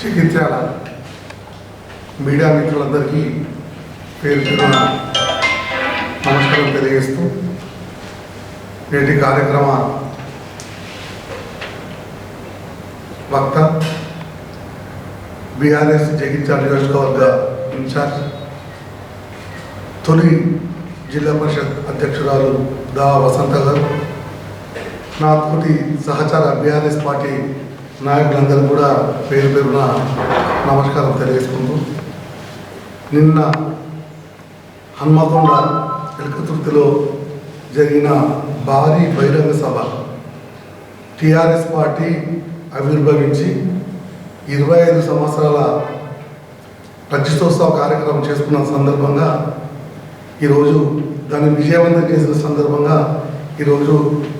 చికిత్సాల media మిత్రులందరికీ పేరు పేరున నమస్కారం తెలియజేస్తూ నేటి కార్యక్రమ వక్త బీఆర్ఎస్ జగిత్యాల నియోజకవర్గ ఇన్ఛార్జ్ తొలి జిల్లా పరిషత్ అధ్యక్షురాలు దా వసంత గారు నా తోటి సహచార బీఆర్ఎస్ పార్టీ నాయకులందరూ కూడా పేరు పేరున నమస్కారం తెలియజేసుకుంటూ నిన్న హన్మకొండ ఎలకతుర్తిలో జరిగిన భారీ బహిరంగ సభ టిఆర్ఎస్ పార్టీ ఆవిర్భవించి ఇరవై ఐదు సంవత్సరాల రక్షితోత్సవ కార్యక్రమం చేసుకున్న సందర్భంగా ఈరోజు దాన్ని విజయవంతం చేసిన సందర్భంగా ఈరోజు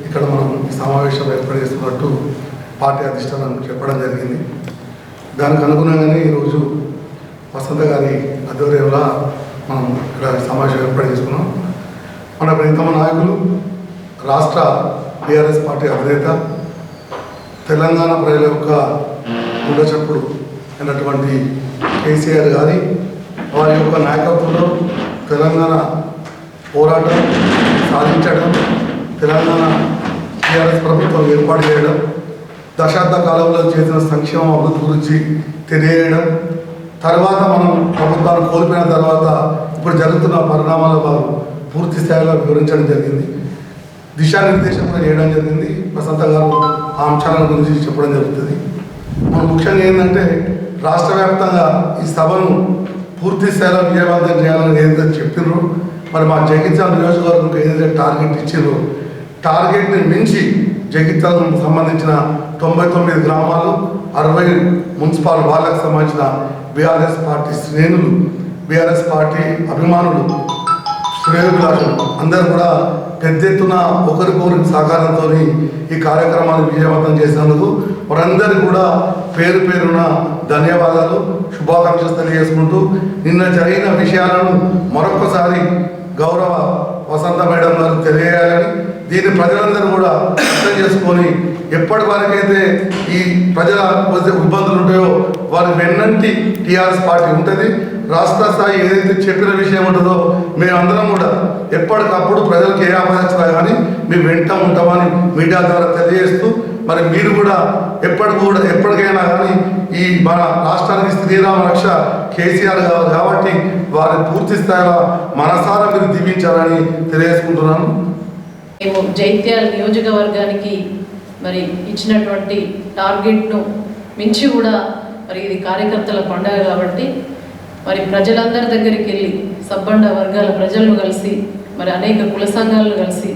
ఇక్కడ మనం సమావేశం ఏర్పాటు చేస్తున్నట్టు పార్టీ అధిష్టానం చెప్పడం జరిగింది. దానికి అనుగుణంగానే ఈరోజు వసంత గారి ఆధ్వర్యంలో మనం ఇక్కడ సమావేశం ఏర్పాటు చేసుకున్నాం. మన ప్రతమ నాయకులు రాష్ట్ర టీఆర్ఎస్ పార్టీ అధినేత తెలంగాణ ప్రజల యొక్క ఉండచప్పుడు అయినటువంటి కేసీఆర్ గారి వారి యొక్క నాయకత్వంలో తెలంగాణ పోరాటం సాధించడం తెలంగాణ టీఆర్ఎస్ ప్రభుత్వం ఏర్పాటు చేయడం దశాబ్ద కాలంలో చేసిన సంక్షేమ అభివృద్ధి గురించి తెలియజేయడం తర్వాత మనం ప్రభుత్వాన్ని కోల్పోయిన తర్వాత ఇప్పుడు జరుగుతున్న పరిణామాల వారు పూర్తి స్థాయిలో వివరించడం జరిగింది. దిశానిర్దేశం కూడా చేయడం జరిగింది. వసంత గారు ఆ అంశాల గురించి చెప్పడం జరుగుతుంది. మనం ముఖ్యంగా ఏంటంటే రాష్ట్ర వ్యాప్తంగా ఈ సభను పూర్తి స్థాయిలో విజయవంతం చేయాలని ఏదైతే చెప్పినారో మరి మా జగిత్యాల నియోజకవర్గంకి ఏదైతే టార్గెట్ ఇచ్చిండ్రో టార్గెట్ని మించి జగిత్యాలకు సంబంధించిన తొంభై తొమ్మిది గ్రామాలు అరవై మున్సిపల్ వాళ్ళకు సంబంధించిన బీఆర్ఎస్ పార్టీ శ్రేణులు బీఆర్ఎస్ పార్టీ అభిమానులు శ్రేయోభిలాషులు అందరూ కూడా పెద్ద ఎత్తున ఒకరికొకరికి సహకారంతో ఈ కార్యక్రమాన్ని విజయవంతం చేసినందుకు వారందరికీ కూడా పేరు పేరున ధన్యవాదాలు శుభాకాంక్షలు తెలియజేసుకుంటూ నిన్న జరిగిన విషయాలను మరొకసారి గౌరవ వసంత మేడం గారు తెలియజేయాలని దీన్ని ప్రజలందరూ కూడా అర్థం చేసుకొని ఎప్పటి వరకైతే ఈ ప్రజల ఇబ్బందులు ఉంటాయో వారి వెన్నంటి టీఆర్ఎస్ పార్టీ ఉంటుంది. రాష్ట్ర స్థాయి ఏదైతే చెప్పిన విషయం ఉంటుందో మేమందరం కూడా ఎప్పటికప్పుడు ప్రజలకు ఏ ఆపదచ్చినా కానీ మేము వెంట ఉంటామని మీడియా ద్వారా తెలియజేస్తూ మరి మీరు కూడా ఎప్పటి కూడా ఎప్పటికైనా కానీ ఈ మన రాష్ట్రానికి శ్రీరామ రక్ష కేసీఆర్ గారు కాబట్టి వారి పూర్తి స్థాయిలో మనసారా మీరు దీవించాలని తెలియజేసుకుంటున్నాను. మేము జైత్యాల నియోజకవర్గానికి మరి ఇచ్చినటువంటి టార్గెట్ను మించి కూడా మరి ఇది కార్యకర్తల పండుగ కాబట్టి మరి ప్రజలందరి దగ్గరికి వెళ్ళి సబ్బండ వర్గాల ప్రజలను కలిసి మరి అనేక కుల సంఘాలను కలిసి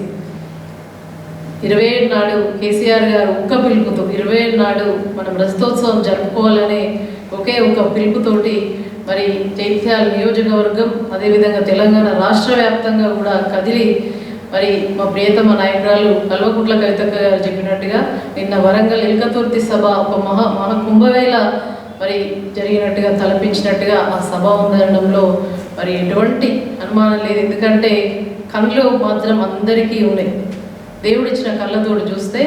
ఇరవై ఏడు నాడు కేసీఆర్ గారు ఒక్క పిలుపుతో ఇరవై ఏడు నాడు మనం రజతోత్సవం జరుపుకోవాలనే ఒకే ఒక పిలుపుతోటి మరి జైత్యాల నియోజకవర్గం అదేవిధంగా తెలంగాణ రాష్ట్ర వ్యాప్తంగా కూడా కదిలి మరి మా ప్రియతమ నాయకురాలు కల్వకుంట్ల కవితక్క గారు చెప్పినట్టుగా నిన్న వరంగల్ ఎల్కతుర్తి సభ ఒక మహా మహా కుంభవేళ మరి జరిగినట్టుగా తలపించినట్టుగా ఆ సభ ఉందనడంలో మరి ఎటువంటి అనుమానం లేదు. ఎందుకంటే కళ్ళు మాత్రం అందరికీ ఉన్నాయి. దేవుడిచ్చిన కళ్ళతోడు చూస్తే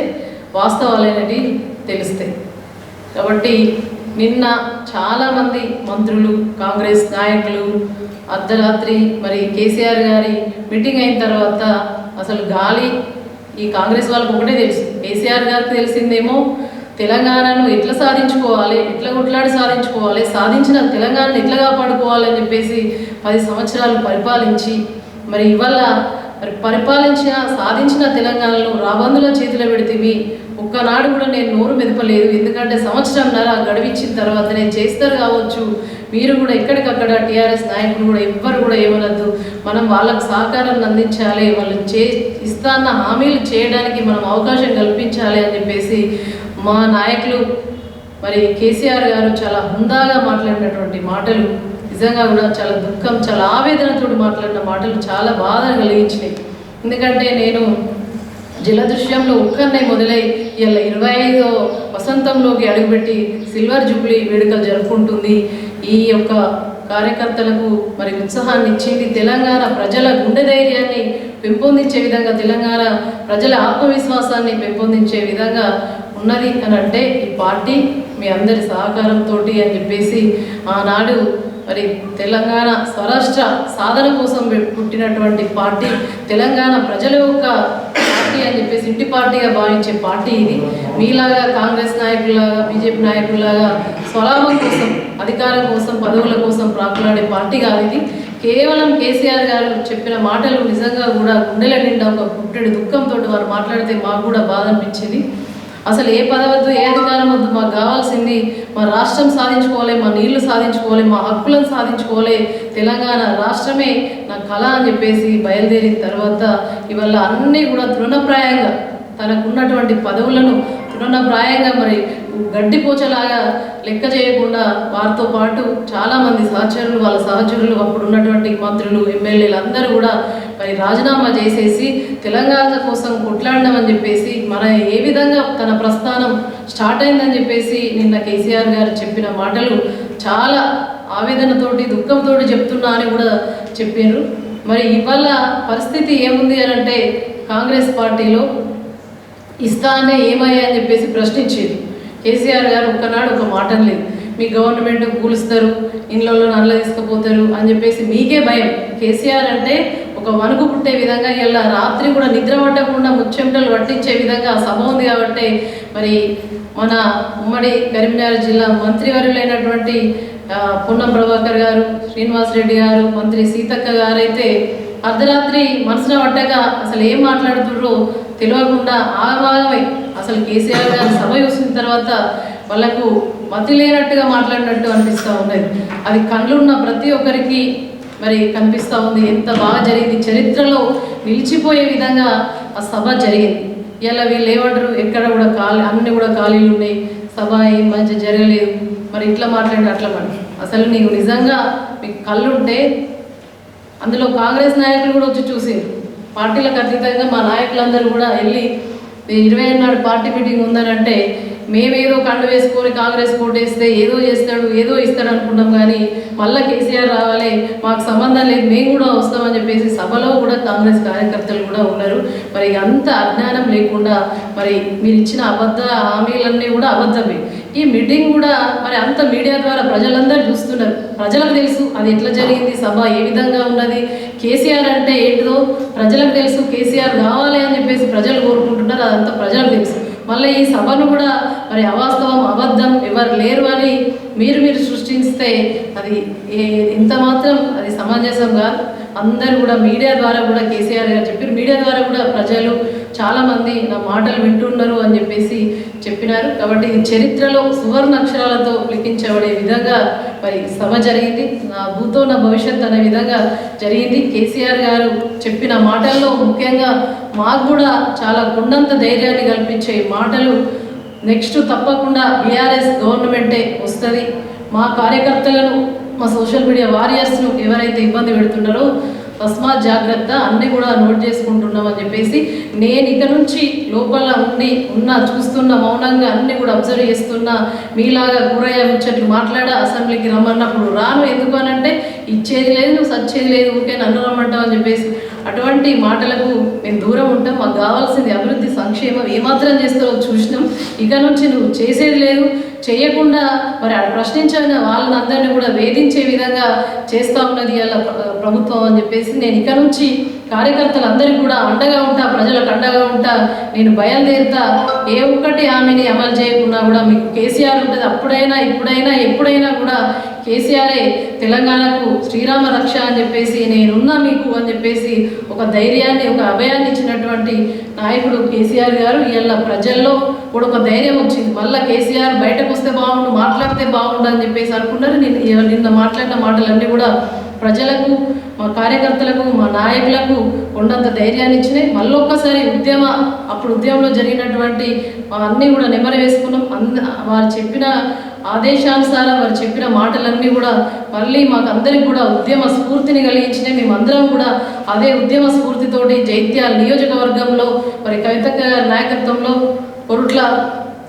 వాస్తవాలనేవి తెలుస్తాయి. కాబట్టి నిన్న చాలామంది మంత్రులు కాంగ్రెస్ నాయకులు అర్ధరాత్రి మరి కేసీఆర్ గారి మీటింగ్ అయిన తర్వాత అసలు గాలి ఈ కాంగ్రెస్ వాళ్ళకు ఒకటే తెలుసు. కేసీఆర్ గారికి తెలిసిందేమో తెలంగాణను ఎట్లా సాధించుకోవాలి ఎట్లా కొట్లాడి సాధించుకోవాలి సాధించిన తెలంగాణను ఎట్లా కాపాడుకోవాలి అని చెప్పేసి పది సంవత్సరాలు పరిపాలించి మరి ఇవాళ మరి పరిపాలించిన సాధించిన తెలంగాణను రాబందుల చేతిలో పెడితేవి ఒక్కనాడు కూడా నేను నోరు మెదపలేదు. ఎందుకంటే సంవత్సరంన్నర గడివిచ్చిన తర్వాత నేను చేస్తారు కావచ్చు. మీరు కూడా ఎక్కడికక్కడ టీఆర్ఎస్ నాయకులు కూడా ఎవ్వరు కూడా ఏమనద్దు. మనం వాళ్ళకు సహకారాన్ని అందించాలి వాళ్ళు చే ఇస్తాన్న హామీలు చేయడానికి మనం అవకాశం కల్పించాలి అని చెప్పేసి మా నాయకులు మరి కేసీఆర్ గారు చాలా హుందాగా మాట్లాడినటువంటి మాటలు నిజంగా కూడా చాలా దుఃఖం చాలా ఆవేదనతో మాట్లాడిన మాటలు చాలా బాధ కలిగించినాయి. ఎందుకంటే నేను జలదృశ్యంలో ఒక్కనే మొదలై ఇలా ఇరవై ఐదో వసంతంలోకి అడుగుపెట్టి సిల్వర్ జూబ్లీ వేడుకలు జరుపుకుంటుంది. ఈ యొక్క కార్యకర్తలకు మరి ఉత్సాహాన్ని ఇచ్చింది తెలంగాణ ప్రజల గుండె ధైర్యాన్ని పెంపొందించే విధంగా తెలంగాణ ప్రజల ఆత్మవిశ్వాసాన్ని పెంపొందించే విధంగా ఉన్నది అని అంటే ఈ పార్టీ మీ అందరి సహకారంతో అని చెప్పేసి ఆనాడు మరి తెలంగాణ స్వరాష్ట్ర సాధన కోసం పుట్టినటువంటి పార్టీ తెలంగాణ ప్రజల యొక్క పార్టీ అని చెప్పేసి ఇంటి పార్టీగా భావించే పార్టీ ఇది. మీలాగా కాంగ్రెస్ నాయకులాగా బీజేపీ నాయకులాగా స్వలాభం కోసం అధికారం కోసం పదవుల కోసం ప్రాకులాడే పార్టీ కాదు ఇది. కేవలం కేసీఆర్ గారు చెప్పిన మాటలు నిజంగా కూడా గుండెల నిండా ఒక పుట్టెడు దుఃఖంతో వారు మాట్లాడితే మాకు కూడా బాధ అనిపించింది. అసలు ఏ పదవద్దు ఏ అధికారం వద్దు మాకు కావాల్సింది మా రాష్ట్రం సాధించుకోవాలి మా నీళ్ళు సాధించుకోవాలి మా హక్కులను సాధించుకోవాలి. తెలంగాణ రాష్ట్రమే నా కళ అని చెప్పేసి బయలుదేరిన తర్వాత ఇవల్ల అన్నీ కూడా తృణప్రాయంగా తనకున్నటువంటి పదవులను తృణప్రాయంగా మరి గడ్డిపోచలాగా లెక్క చేయకుండా వారితో పాటు చాలామంది సహచరులు వాళ్ళ సహచరులు అప్పుడు ఉన్నటువంటి మంత్రులు ఎమ్మెల్యేలు అందరూ కూడా మరి రాజీనామా చేసేసి తెలంగాణ కోసం కొట్లాడినామని చెప్పేసి మన ఏ విధంగా తన ప్రస్థానం స్టార్ట్ అయిందని చెప్పేసి నిన్న కేసీఆర్ గారు చెప్పిన మాటలు చాలా ఆవేదనతోటి దుఃఖంతో చెప్తున్నా అని కూడా చెప్పారు మరి ఇవాళ పరిస్థితి ఏముంది అని అంటే కాంగ్రెస్ పార్టీలో ఇస్తానే ఏమయ్యా అని చెప్పేసి ప్రశ్నించేది. కేసీఆర్ గారు ఒక్కనాడు ఒక మాట లేదు. మీ గవర్నమెంట్ కూలుస్తారు ఇండ్లలో నల్ల తీసుకుపోతారు అని చెప్పేసి మీకే భయం. కేసీఆర్ అంటే ఒక వణుకు పుట్టే విధంగా ఇలా రాత్రి కూడా నిద్ర పట్టకుండా ముచ్చెమటలు పట్టించే విధంగా సభ ఉంది కాబట్టి మరి మన ఉమ్మడి కరీంనగర్ జిల్లా మంత్రివర్యులైనటువంటి పున్నం ప్రభాకర్ గారు శ్రీనివాస్ రెడ్డి గారు మంత్రి సీతక్క గారు అయితే అర్ధరాత్రి మనసున పట్టక అసలు ఏం మాట్లాడుతుండ్రో తెలియకుండా ఆగమాగమై. అసలు కేసీఆర్ గారు సభ చూసిన తర్వాత వాళ్ళకు మతి లేనట్టుగా మాట్లాడినట్టు అనిపిస్తూ ఉన్నది. అది కళ్ళున్న ప్రతి ఒక్కరికి మరి కనిపిస్తూ ఉంది. ఎంత బాగా జరిగింది. చరిత్రలో నిలిచిపోయే విధంగా ఆ సభ జరిగింది. ఇలా వీళ్ళు ఏమంటారు ఎక్కడ కూడా ఖాళీ అన్ని కూడా ఖాళీలు ఉన్నాయి. సభ ఏం మంచి జరగలేదు. మరి ఇట్లా మాట్లాడి అట్లా మాట అసలు నీకు నిజంగా మీకు కళ్ళుంటే అందులో కాంగ్రెస్ నాయకులు కూడా వచ్చి చూసేది పార్టీలకు అతీతంగా మా నాయకులందరూ కూడా వెళ్ళి ఇరవై నాడు పార్టీ మీటింగ్ ఉందనంటే మేమేదో కళ్ళు వేసుకొని కాంగ్రెస్ కోటేస్తే ఏదో చేస్తాడు ఏదో ఇస్తాడు అనుకున్నాం కానీ మళ్ళీ కేసీఆర్ రావాలి మాకు సంబంధం లేదు మేము కూడా వస్తామని చెప్పేసి సభలో కూడా కాంగ్రెస్ కార్యకర్తలు కూడా ఉన్నారు. మరి అంత అజ్ఞానం లేకుండా మరి మీరు ఇచ్చిన అబద్ధ హామీలన్నీ కూడా అబద్ధమే. ఈ మీటింగ్ కూడా మరి అంత మీడియా ద్వారా ప్రజలందరూ చూస్తున్నారు. ప్రజలకు తెలుసు అది ఎట్లా జరిగింది సభ ఏ విధంగా ఉన్నది కేసీఆర్ అంటే ఏంటిదో ప్రజలకు తెలుసు కేసీఆర్ కావాలి అని చెప్పేసి ప్రజలు కోరుకుంటున్నారు అదంతా ప్రజలకు తెలుసు. మళ్ళీ ఈ సభను కూడా మరి అవాస్తవం అబద్ధం ఎవరు లేరు అని మీరు మీరు సృష్టిస్తే అది ఏ- ఎంత మాత్రం అది సమంజసం కాదు. అందరూ కూడా మీడియా ద్వారా కూడా కేసీఆర్ గారు చెప్పారు. మీడియా ద్వారా కూడా ప్రజలు చాలామంది నా మాటలు వింటున్నారు అని చెప్పేసి చెప్పినారు. కాబట్టి చరిత్రలో సువర్ణ అక్షరాలతో లిఖించబడే విధంగా మరి సభ జరిగింది. నా భూతో నా భవిష్యత్ అనే విధంగా జరిగింది. కేసీఆర్ గారు చెప్పిన మాటల్లో ముఖ్యంగా మాకు కూడా చాలా గుండంత ధైర్యాన్ని కల్పించే మాటలు నెక్స్ట్ తప్పకుండా బీఆర్ఎస్ గవర్నమెంటే వస్తుంది. మా కార్యకర్తలను మా సోషల్ మీడియా వారియర్స్ను ఎవరైతే ఇబ్బంది పెడుతున్నారో తస్మాత్ జాగ్రత్త అన్నీ కూడా నోట్ చేసుకుంటున్నాం అని చెప్పేసి నేను ఇక నుంచి లోపల ఉండి ఉన్న చూస్తున్న మౌనంగా అన్నీ కూడా అబ్జర్వ్ చేస్తున్నా మీలాగా కూరయ్య ముచ్చట్లు మాట్లాడ అసెంబ్లీకి రమ్మన్నప్పుడు రాను ఎందుకు అనంటే ఇచ్చేది లేదు నువ్వు సచ్చేది లేదు ఊరికే నన్ను రమ్మంటావు అని చెప్పేసి అటువంటి మాటలకు మేము దూరం ఉంటాం. మాకు కావాల్సింది అభివృద్ధి సంక్షేమం ఏమాత్రం చేస్తారో చూసినాం. ఇక నుంచి నువ్వు చేసేది లేదు చేయకుండా మరి ఆ ప్రశ్నించిన వాళ్ళని అందరినీ కూడా వేధించే విధంగా చేస్తూ ఉన్నది అలా ప్రభుత్వం అని చెప్పేసి నేను ఇక నుంచి కార్యకర్తలందరికీ కూడా అండగా ఉంటా ప్రజలకు అండగా ఉంటా. నేను బయలుదేరుతా. ఏ ఒక్కటి హామీని అమలు చేయకుండా కూడా మీకు కేసీఆర్ ఉంటుంది. అప్పుడైనా ఇప్పుడైనా ఎప్పుడైనా కూడా కేసీఆరే తెలంగాణకు శ్రీరామ రక్ష అని చెప్పేసి నేనున్నా మీకు అని చెప్పేసి ఒక ధైర్యాన్ని ఒక అభయాన్ని ఇచ్చినటువంటి నాయకుడు కేసీఆర్ గారు. ఇవాళ ప్రజల్లో కూడా ఒక ధైర్యం వచ్చింది. మళ్ళీ కేసీఆర్ బయటకు వస్తే బాగుండు మాట్లాడితే బాగుండు అని చెప్పేసి అనుకున్నారు. నిన్న నిన్న మాట్లాడిన మాటలన్నీ కూడా ప్రజలకు మా కార్యకర్తలకు మా నాయకులకు ఉన్నంత ధైర్యాన్ని ఇచ్చినాయి మళ్ళీ ఒక్కసారి ఉద్యమ అప్పుడు ఉద్యమంలో జరిగినటువంటి అన్నీ కూడా నెమరు వేసుకున్నాం. అంద వారు చెప్పిన ఆదేశానుసారం వారు చెప్పిన మాటలన్నీ కూడా మళ్ళీ మాకు అందరికి కూడా ఉద్యమ స్ఫూర్తిని కలిగించిన మేమందరం కూడా అదే ఉద్యమ స్ఫూర్తితోటి జైత్యాల నియోజకవర్గంలో మరి కవిత నాయకత్వంలో పొరుట్ల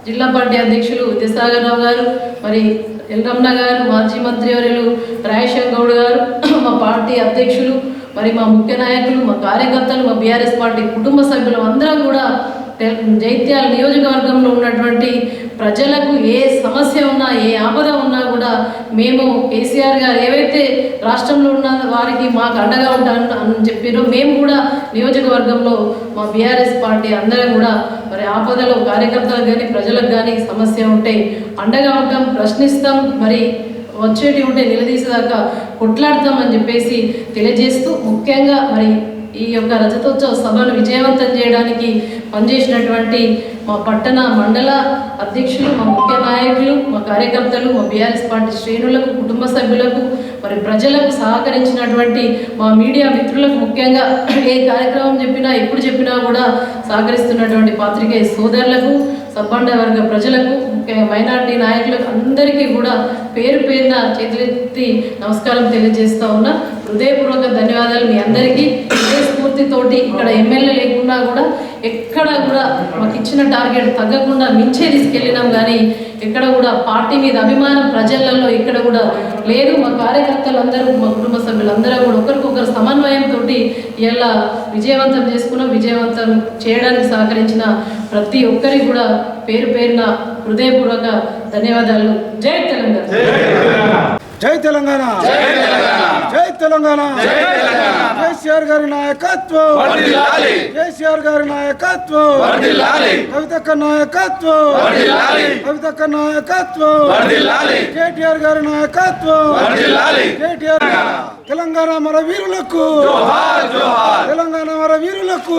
జిల్లా పార్టీ అధ్యక్షులు విద్యాసాగర్ రావు గారు మరి ఎల్లమ్మ గారు మాజీ మంత్రివర్యులు రాజశేఖర్ గౌడ్ గారు మా పార్టీ అధ్యక్షులు మరి మా ముఖ్య నాయకులు మా కార్యకర్తలు మా బీఆర్ఎస్ పార్టీ కుటుంబ సభ్యులు అందరం కూడా జైత్యాల నియోజకవర్గంలో ఉన్నటువంటి ప్రజలకు ఏ సమస్య ఉన్నా ఏ ఆపద ఉన్నా కూడా మేము కేసీఆర్ గారు ఏవైతే రాష్ట్రంలో ఉన్న వారికి మాకు అండగా ఉంటాను అని చెప్పారో మేము కూడా నియోజకవర్గంలో మా బీఆర్ఎస్ పార్టీ అందరం కూడా మరి ఆపదలో కార్యకర్తలకు కానీ ప్రజలకు కానీ సమస్య ఉంటే అండగా ఉంటాం ప్రశ్నిస్తాం మరి వచ్చేటి ఉంటే నిలదీసేదాకా కొట్లాడతామని చెప్పేసి తెలియజేస్తూ ముఖ్యంగా మరి ఈ యొక్క రజతోత్సవ సభను విజయవంతం చేయడానికి పనిచేసినటువంటి మా పట్టణ మండల అధ్యక్షులు మా ముఖ్య నాయకులు మా కార్యకర్తలు మా బీఆర్ఎస్ పార్టీ శ్రేణులకు కుటుంబ సభ్యులకు మరి ప్రజలకు సహకరించినటువంటి మా మీడియా మిత్రులకు ముఖ్యంగా ఏ కార్యక్రమం చెప్పినా ఎప్పుడు చెప్పినా కూడా సహకరిస్తున్నటువంటి పాత్రికేయ సోదరులకు సబ్బండ వర్గ ప్రజలకు మైనార్టీ నాయకులకు అందరికీ కూడా పేరు పేరున చేతులెత్తి నమస్కారం తెలియజేస్తా ఉన్నా. హృదయపూర్వక ధన్యవాదాలు మీ అందరికీ. ఇదే స్ఫూర్తితోటి ఇక్కడ ఎమ్మెల్యే లేకున్నా కూడా ఎక్కడ కూడా మాకు ఇచ్చిన టార్గెట్ తగ్గకుండా మించే తీసుకెళ్ళినాం కానీ ఎక్కడ కూడా పార్టీ మీద అభిమానం ప్రజలలో ఇక్కడ కూడా లేదు. మా కార్యకర్తలు అందరూ మా కుటుంబ సభ్యులందరూ కూడా ఒకరికొకరు సమన్వయంతో ఇలా విజయవంతం చేసుకున్నాం విజయవంతం చేయడానికి సహకరించిన ప్రతి ఒక్కరికి కూడా పేరు పేరున హృదయపూర్వక ధన్యవాదాలు. జై తెలంగాణ. జై తెలంగాణ. జై తెలంగాణ. కేసీఆర్ గారి నాయకత్వం. కేసీఆర్ గారి నాయకత్వం. కవితక్క నాయకత్వం. కవితక్క నాయకత్వం. కేటీఆర్ గారి నాయకత్వం. కేటీఆర్ తెలంగాణ మన వీరులకు తెలంగాణ మన వీరులకు